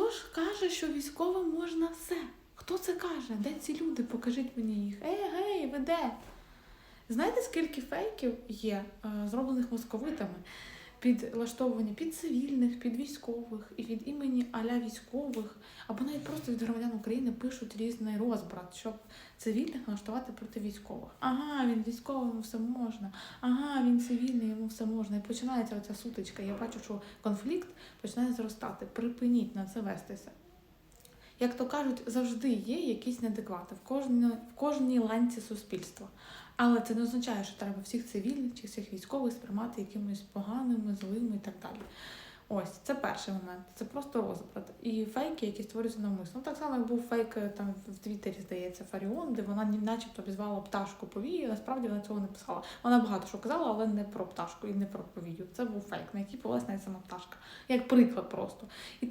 хто ж каже, що військовим можна все? Хто це каже? Де ці люди? Покажіть мені їх. Ей, гей, ви де? Знаєте, скільки фейків є, е, зроблених московитами, підлаштовані під цивільних, під військових і від імені аля військових, або навіть просто від громадян України пишуть різний розбрат, щоб цивільних налаштувати проти військових. Ага, він військовий, йому все можна. Ага, він цивільний, йому все можна. І починається оця сутичка. Я бачу, що конфлікт починає зростати. Припиніть на це вестися. Як то кажуть, завжди є якісь неадеквати в кожній, в кожній ланці суспільства. Але це не означає, що треба всіх цивільних чи всіх військових сприймати якимись поганими, злими і так далі. Ось це перший момент. Це просто розбрат. І фейки, які створюються навмисно. Ну, так само, як був фейк е, там в Твіттері, здається, Фаріон, де вона начебто обізвала пташку повію, насправді вона цього не писала. Вона багато що казала, але не про пташку і не про повію. Це був фейк, на який повелась навіть сама пташка. Як приклад просто. І